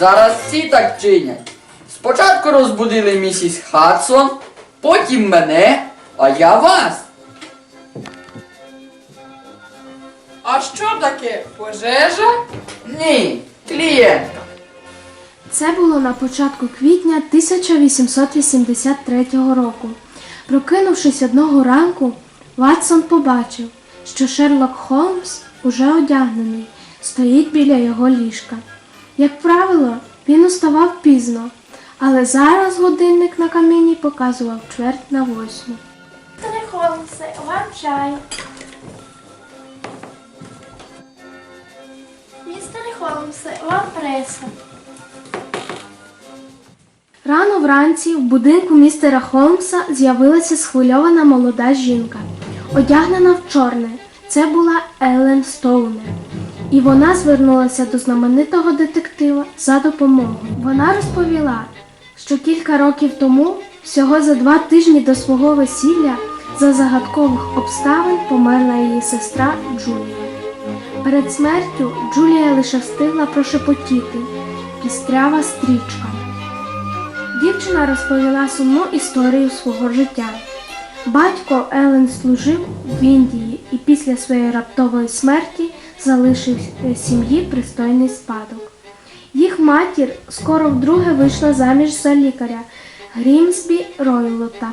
зараз всі так чинять. Спочатку розбудили місіс Хадсон, потім мене, а я вас. А що таке? Пожежа? Ні, клієнтка. Це було на початку квітня 1883 року. Прокинувшись одного ранку, Ватсон побачив, що Шерлок Холмс, уже одягнений, стоїть біля його ліжка. Як правило, він уставав пізно, але зараз годинник на каміні показував чверть на восьму. Холмсе, вам чай. Містере Холмсе, вам преса. Рано вранці в будинку містера Холмса з'явилася схвильована молода жінка, одягнена в чорне. Це була Елен Стоунер. І вона звернулася до знаменитого детектива за допомогою. Вона розповіла, що кілька років тому, всього за два тижні до свого весілля, за загадкових обставин померла її сестра Джулія. Перед смертю Джулія лише встигла прошепотіти пістрява стрічка. Дівчина розповіла сумну історію свого життя. Батько Елен служив в Індії і після своєї раптової смерті залишив е, сім'ї пристойний спадок. Їх матір скоро вдруге вийшла заміж за лікаря Грімсбі Ройлота.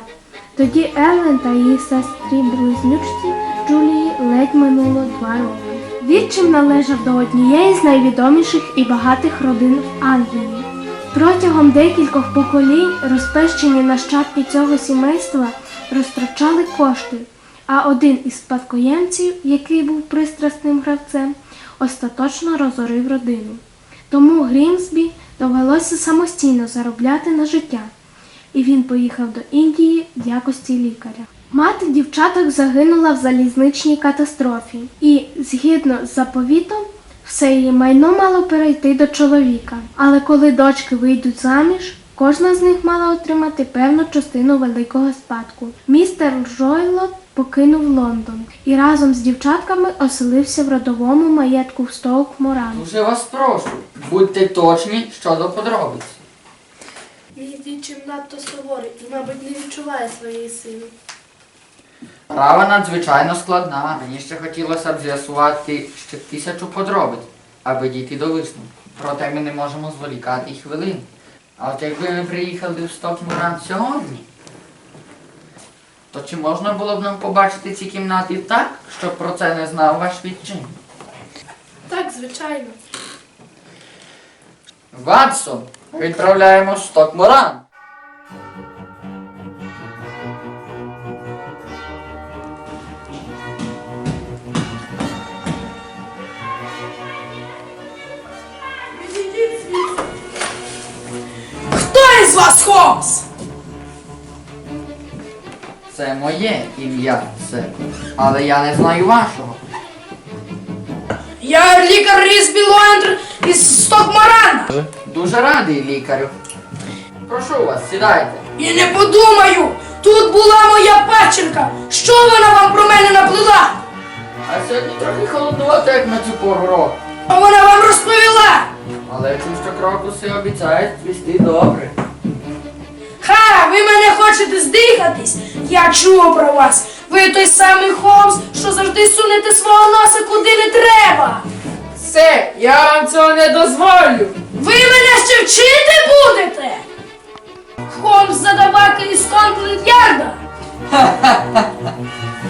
Тоді Елен та її сестрі близнючці Джулії ледь минуло два роки. Відчим належав до однієї з найвідоміших і багатих родин в Англії. Протягом декількох поколінь розпещені нащадки цього сімейства розтрачали кошти, а один із спадкоємців, який був пристрасним гравцем, остаточно розорив родину. Тому Грімсбі довелося самостійно заробляти на життя, і він поїхав до Індії в якості лікаря. Мати дівчаток загинула в залізничній катастрофі, і, згідно з заповітом, все її майно мало перейти до чоловіка. Але коли дочки вийдуть заміж, кожна з них мала отримати певну частину великого спадку. Містер Жойлот покинув Лондон і разом з дівчатками оселився в родовому маєтку в Стоук Моран. Дуже вас прошу, будьте точні щодо подробиць. Мій дівчим надто суворий і, мабуть, не відчуває своєї сили. Справа надзвичайно складна. Мені ще хотілося б з'ясувати ще тисячу подробиць, аби дійти до висновку. Проте ми не можемо зволікати й хвилин. А от якби ви приїхали в Стокмуран сьогодні, то чи можна було б нам побачити ці кімнати так, щоб про це не знав ваш відчин? Так, звичайно. Ватсон, відправляємо в Стокмуран. Хто із вас Холмс? Це моє ім'я, це. Але я не знаю вашого. Я лікар Різбі Лоендр із Стокмарана. Дуже радий лікарю. Прошу вас, сідайте. І не подумаю, тут була моя пачерка. Що вона вам про мене наплила? А сьогодні трохи холодновато, як на цю пору року. А вона вам розповіла. Але чув, що крокуси обіцяють цвісти добре. Ха, ви мене хочете здихатись? Я чув про вас. Ви той самий Холмс, що завжди сунете свого носа куди не треба. Все, я вам цього не дозволю. Ви мене ще вчити будете? Холмс задаваки із Скотланд Ярда.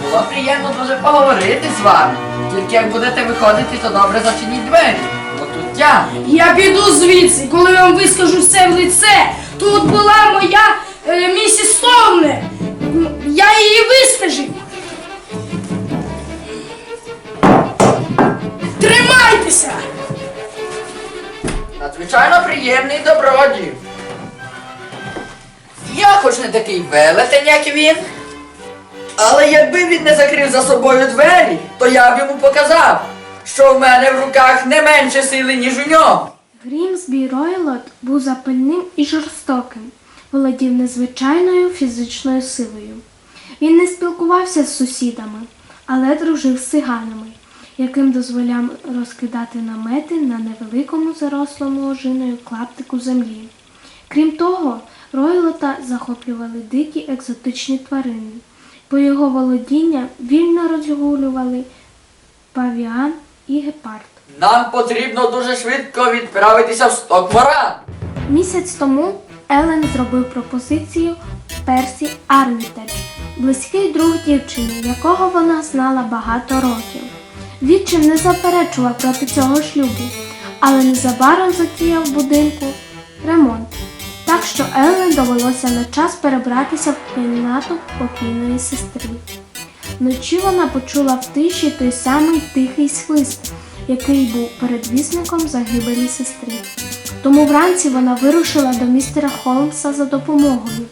Було приємно дуже поговорити з вами. Тільки як будете виходити, то добре зачиніть двері. Бо тут я. Я піду звідси, коли вам вискажу все в лице. Тут була моя е, місіс Стоунер. Я її вистежив. Тримайтеся! Надзвичайно приємний добродій. Я хоч не такий велетень, як він. Але якби він не закрив за собою двері, то я б йому показав, що в мене в руках не менше сили, ніж у нього. Грімсбі Ройлот був запальним і жорстоким, володів незвичайною фізичною силою. Він не спілкувався з сусідами, але дружив з циганами. яким дозволяв розкидати намети на невеликому зарослому ожиною клаптику землі. Крім того, Ройлота захоплювали дикі екзотичні тварини. По його володіння вільно розгулювали павіан і гепард. Нам потрібно дуже швидко відправитися в Стокморан. Місяць тому Елен зробив пропозицію Персі Армітедж, близький друг дівчини, якого вона знала багато років. Відчим не заперечував проти цього шлюбу, але незабаром затіяв будинку ремонт. Так що Елен довелося на час перебратися в кімнату покійної сестри. Вночі вона почула в тиші той самий тихий свист, який був передвісником загибелі сестри. Тому вранці вона вирушила до містера Холмса за допомогою.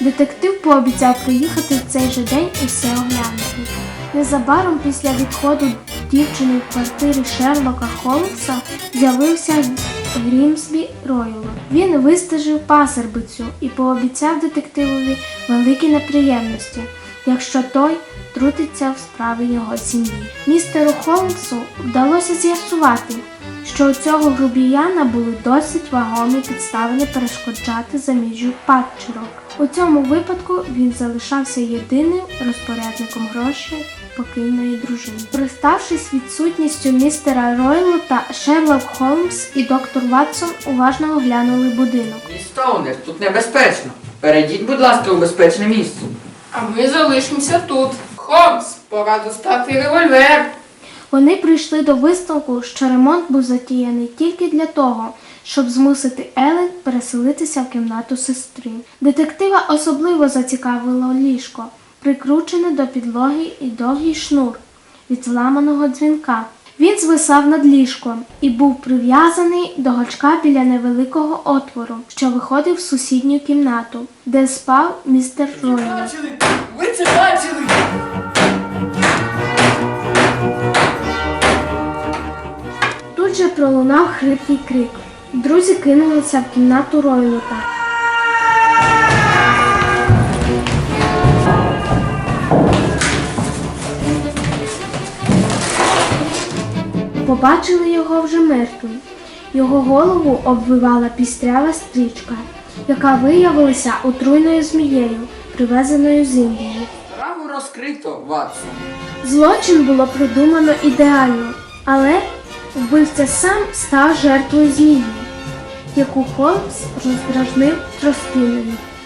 Детектив пообіцяв приїхати в цей же день і все оглянути. Незабаром після відходу дівчини в квартирі Шерлока Холмса з'явився Грімсбі Ройло. Він вистежив пасербицю і пообіцяв детективові великі неприємності, якщо той трутиться в справи його сім'ї. Містеру Холмсу вдалося з'ясувати, що у цього грубіяна були досить вагомі підстави не перешкоджати заміжжю падчерок. У цьому випадку він залишався єдиним розпорядником грошей покійної дружини. Приставшись відсутністю містера Ройлу та Шерлок Холмс і доктор Ватсон уважно оглянули будинок. Міс Стоунер, тут небезпечно. Перейдіть, будь ласка, у безпечне місце. А ми залишимося тут. Холмс, пора достати револьвер. Вони прийшли до висновку, що ремонт був затіяний тільки для того, щоб змусити Елен переселитися в кімнату сестри. Детектива особливо зацікавило ліжко, прикручене до підлоги і довгий шнур від зламаного дзвінка. Він звисав над ліжком і був прив'язаний до гачка біля невеликого отвору, що виходив в сусідню кімнату, де спав містер Ройло. Ви це бачили? Пролунав хрипкий крик. Друзі кинулися в кімнату Ройлота. Побачили його вже мертвим. Його голову обвивала пістрява стрічка, яка виявилася отруйною змією, привезеною з Індії. Справу розкрито, Ватсон. Злочин було продумано ідеально, але вбивця сам став жертвою змії, яку Холмс роздражнив тростиною.